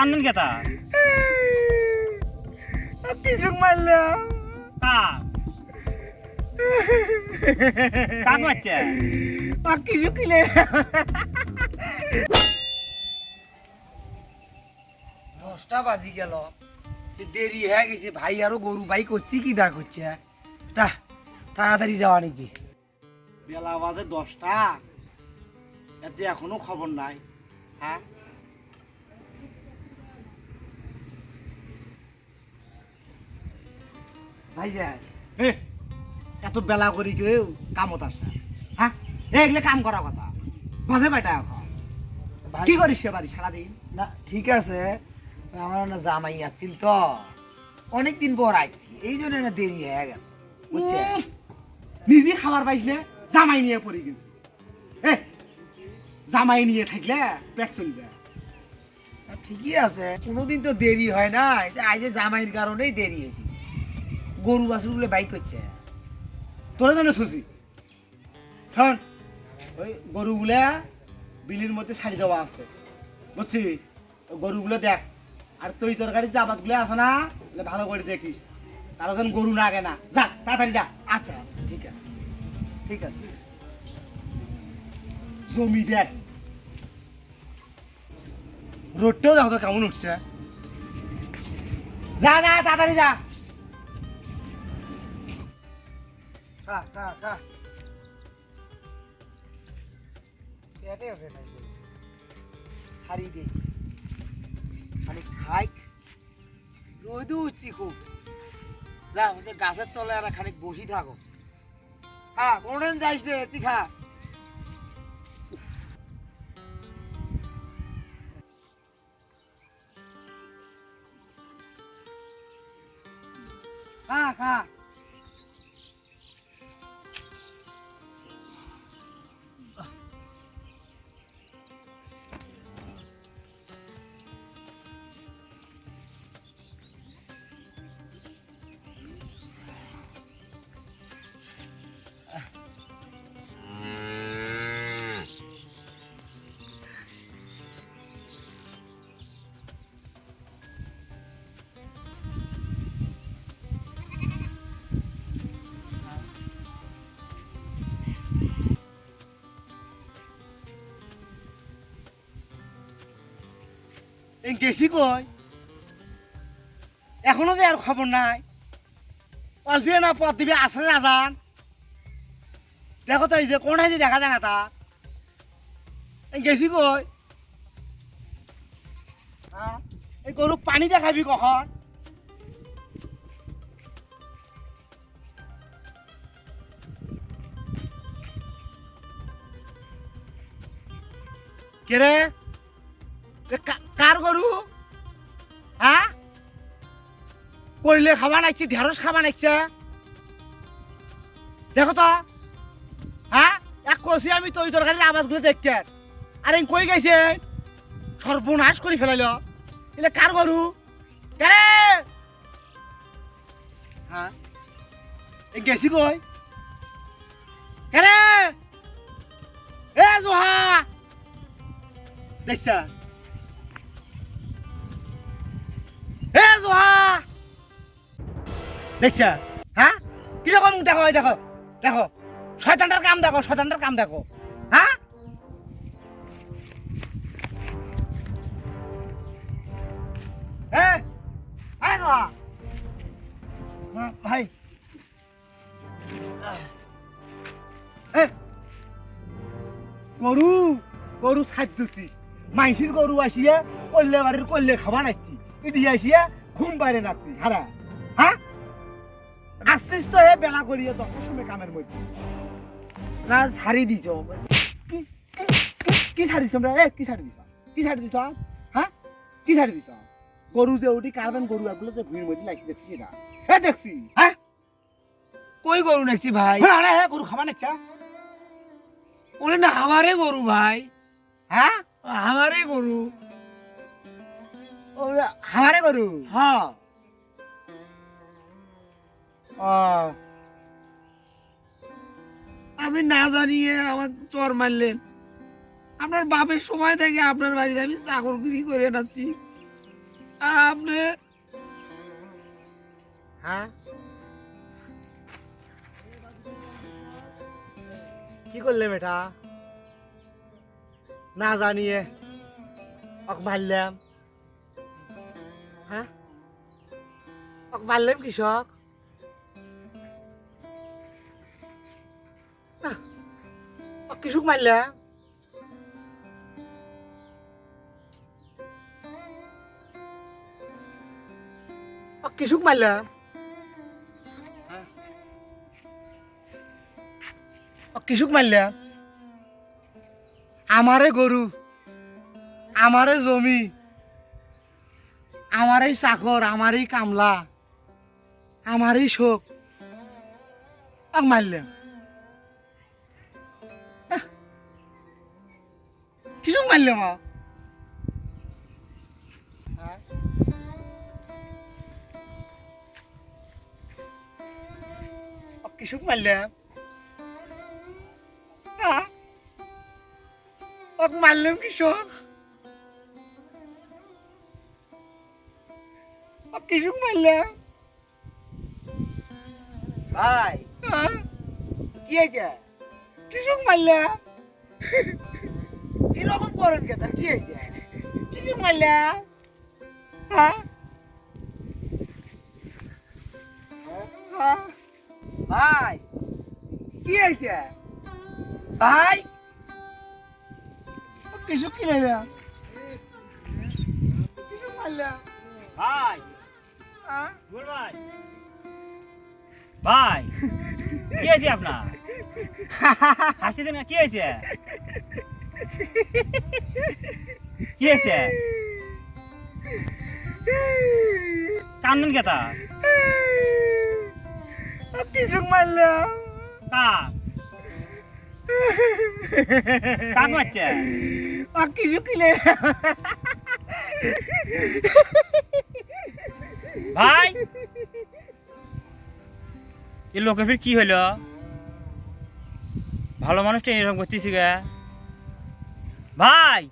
কান্দন কেতা টিসুক মারলাম কাক কাক বাচ্চা পাখি শুকিলে দশটা বাজি গেল। সে দেরি হয়ে গেছে ভাই আরও গরু ভাই করছি কি দা করছে? তা তাড়াতাড়ি যাওয়া নাকি? বেলা বাজে দশটা। যে এখনও খবর নাই। হ্যাঁ? এ, এত বেলা করি কেউ কামত আসে হ্যাঁ এগুলো কাম করা কথা। বাজে কয়টা এখন? কি করিস সে বাড়ি সারাদিন? না ঠিক আছে। আমার না জামাই আসছিল তো। অনেকদিন পর আইছি। এই জন্য না দেরি হয়ে গেল। বুঝছে নিজে খাবার পাইস না জামাই নিয়ে পড়ে গেছি। এ জামাই নিয়ে থাকলে পেট চলবে ঠিকই আছে। কোনোদিন তো দেরি হয় না। আজ জামাইয়ের কারণেই দেরি হয়েছে। গরু বাছুরগুলো বাইক করছে তোরা জন্য থুসি শোন ওই গরুগুলা বিলির মধ্যে ছাড়ি দেওয়া আছে। বুঝছি? গরুগুলো দেখ। আর তুই তরকারির যে আবাদগুলো আছে না ভালো করে দেখিস। তারা যেন গরু না আগে না। যা তাড়াতাড়ি যা। আচ্ছা আচ্ছা ঠিক আছে। ঠিক আছে। জমি দেখ। রোডটাও দেখো তো কেমন উঠছে। যা যা তাড়াতাড়ি যা। খা খা খা গাছের তলায় আর খানিক বসি থাকো। হ্যাঁ কোনদিন যাইস রে তুই খা। খা খা। গেছি কই? এখনও যে আর খবর নাই। অল্পে না পথ দিবে না যান দেখো তো এই যে কোন যে দেখা যায় না তা গেছি কই? হ্যাঁ? এই গরু পানি দেখাবি কখন? কে রে? এ কা- কার গরু? হ্যাঁ করলে খাবা নাইছি, ঢেঁড়স খাবা নাইছে দেখো তো হ্যাঁ এক কষি আমি তো ওই তরকারির আবাদগুলো দেখতে আর এই কই গেছে? সর্বনাশ করে ফেলাইল। এলে কার গরু? হ্যাঁ এই গেছি কই? কেরে এ জোহা! দেখছা? দেখছা? হ্যাঁ কীরকম দেখো দেখো দেখো। শয়তানটার কাম দেখো, শয়তানটার কাম দেখো। হ্যাঁ ভাই। গরু গরু খাদ্যছি মাইসির গরু আসিয়া কল্লে বাড়ির কল্লে খাবার নাচ্ছি ইটি আসিয়া ঘুম বাইরে নাচ্ছি হারা। হ্যাঁ আসছিস তো হে বেলা করিয়া দশটার সময় কামের মধ্যে। না ছাড়ি দিছ। কি কি- কি দিছ আমরা এ কি ছাড়ি দিছ? কি ছাড়ি দিছ? হ্যাঁ কি ছাড়ি দিছ? গরু যে উঠি কারবেন গরু এগুলো যে ভুঁড়ির মধ্যে লাগি দেখছি না? এ দেখছি। হ্যাঁ কই গরু নাকছি ভাই? আরে হে গরু খাবা নাচ্ছা ওরে না আমারে গরু ভাই। হ্যাঁ আমারে গরু ও হামারে গরু হ্যাঁ আমি না জানিয়ে আমার চর মারলেন। আপনার বাপের সময় থেকে আপনার বাড়িতে আমি চাকরগিরি করে নাচ্ছি আর আপনি? হ্যাঁ? কি করলে বেটা? না জানিয়ে অক মারলাম। হ্যাঁ? অক মারলাম কৃষক কৃষক মারলাম হ্যাঁ? অক কৃষক মারলাম আমারে গরু আমারে জমি আমারই চাকর আমারই কামলা আমারই শোক মারলাম কিছু মারলাম আ হ্যাঁ? আক কিছু মারলাম হ্যাঁ? আক মারলাম কিছু মারলাম ভাই? কি হয়েছে কৃষক মারলাম এরকম করেন কে? তার কি হয়েছে? কিছু মারলাম হ্যাঁ ভাই কি হয়েছে? ভাই? কিছু কিনলাম কিছু মারলাম ভাই। ভাই। ভাই কি হয়েছে আপনার? হাসতেছেন কি হয়েছে? কি হয়েছে? কান্দন কেতা কিছু মারলাম কাক কাক মারছে? আর কিছু ভাই! এ লোকের ফির কি হইল? ভালো মানুষটা এরকম করতেছি গে ভাই